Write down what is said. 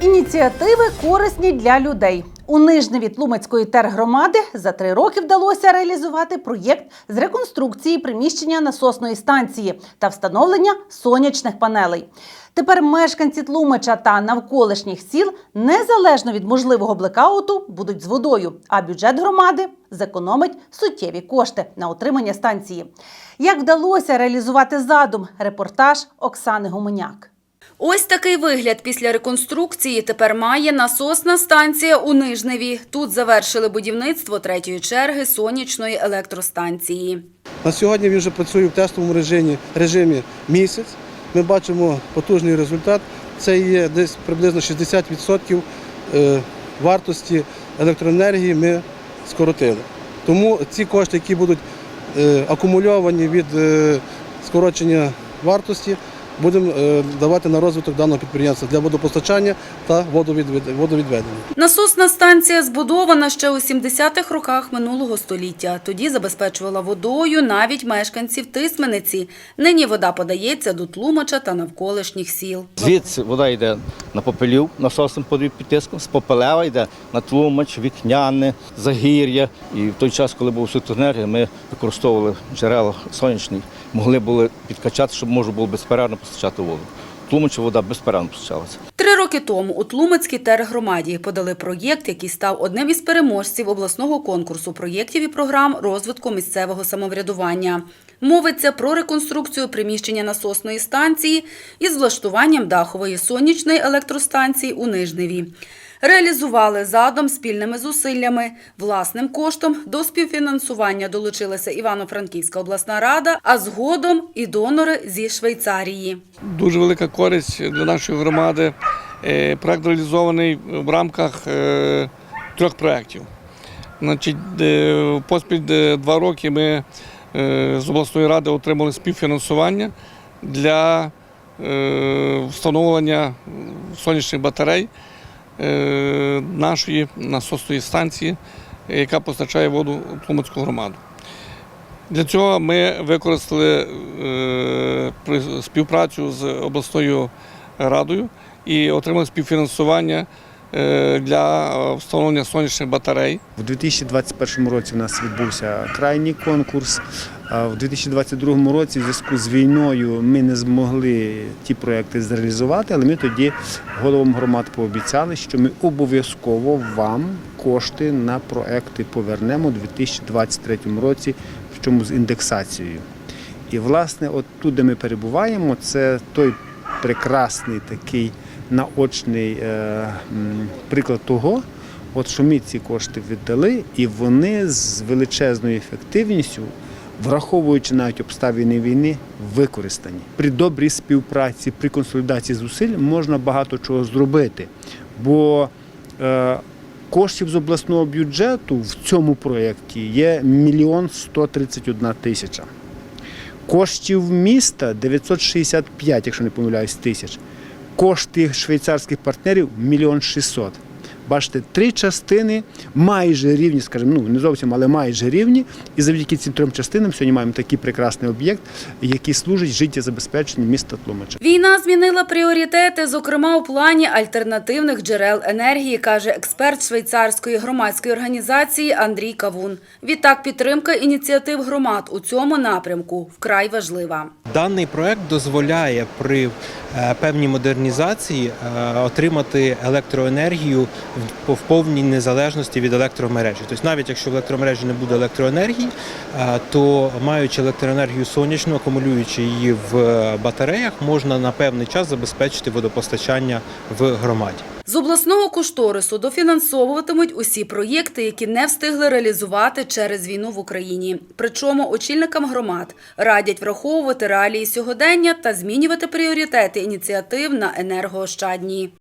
Ініціативи корисні для людей. У Нижневі Тлумацької тергромади за три роки вдалося реалізувати проєкт з реконструкції приміщення насосної станції та встановлення сонячних панелей. Тепер мешканці Тлумача та навколишніх сіл незалежно від можливого блекауту будуть з водою, а бюджет громади зекономить суттєві кошти на утримання станції. Як вдалося реалізувати задум? Репортаж Оксани Гуменяк. Ось такий вигляд після реконструкції тепер має насосна станція у Нижневі. Тут завершили будівництво третьої черги сонячної електростанції. На сьогодні він вже працює в тестовому режимі, режимі місяць. Ми бачимо потужний результат. Це є десь приблизно 60% е, вартості електроенергії ми скоротили. Тому ці кошти, які будуть е, акумульовані від е, скорочення вартості, будемо е, давати на розвиток даного підприємства для водопостачання та водовідвед- водовідведення. Насосна станція збудована ще у 70-х роках минулого століття. Тоді забезпечувала водою навіть мешканців Тисмениці. Нині вода подається до Тлумача та навколишніх сіл. Звідси вода йде на попелів насосним подвід під тиском, з попелева йде на тлумач, вікняне, загір'я. І в той час, коли був енергія, ми використовували джерела сонячні, могли були підкачати, щоб можна було безперервно постачати воду. Тлумачу вода безперервно постачалася. Три роки тому у Тлумацькій тергромаді подали проєкт, який став одним із переможців обласного конкурсу проєктів і програм розвитку місцевого самоврядування. Мовиться про реконструкцію приміщення насосної станції із влаштуванням дахової сонячної електростанції у Нижневі. Реалізували задум спільними зусиллями. Власним коштом до співфінансування долучилася Івано-Франківська обласна рада, а згодом і донори зі Швейцарії. дуже велика користь для нашої громади. Е, Проект реалізований в рамках е, трьох проєктів. Е, поспіль два роки ми з обласної ради отримали співфінансування для встановлення сонячних батарей нашої насосної станції, яка постачає воду в Тлумацьку громаду. Для цього ми використали е, співпрацю з обласною радою і отримали співфінансування е, для встановлення сонячних батарей. У 2021 році у нас відбувся крайній конкурс. В 2022 році, в зв'язку з війною, ми не змогли ті проекти зреалізувати, але ми тоді головам громад пообіцяли, що ми обов'язково вам кошти на проекти повернемо у 2023 році, причому з індексацією. І, власне, от тут, де ми перебуваємо, це той прекрасний такий наочний е, приклад того, от що ми ці кошти віддали, і вони з величезною ефективністю, враховуючи навіть обставини війни, використані. При добрій співпраці, при консолідації зусиль можна багато чого зробити. Бо е, коштів з обласного бюджету в цьому проєкті є мільйон 131 тисяча. Коштів міста 965, якщо не помиляюсь, тисяч. Кошти швейцарських партнерів мільйон 600. Бачите, три частини майже рівні, скажімо, ну не зовсім, але майже рівні. І завдяки цим трьом частинам сьогодні маємо такий прекрасний об'єкт, який служить життєзабезпеченню міста Тлумача. Війна змінила пріоритети, зокрема у плані альтернативних джерел енергії, каже експерт швейцарської громадської організації Андрій Кавун. Відтак, підтримка ініціатив громад у цьому напрямку вкрай важлива. Даний проект дозволяє при е, певній модернізації е, отримати електроенергію в- повній незалежності від електромережі. Тобто, навіть якщо в електромережі не буде електроенергії, е, то маючи електроенергію сонячну, акумулюючи її в е, батареях, можна на певний час забезпечити водопостачання в громаді. З обласного кошторису дофінансовуватимуть усі проєкти, які не встигли реалізувати через війну в Україні. Причому очільникам громад радять враховувати реалії сьогодення та змінювати пріоритети ініціатив на енергоощадні.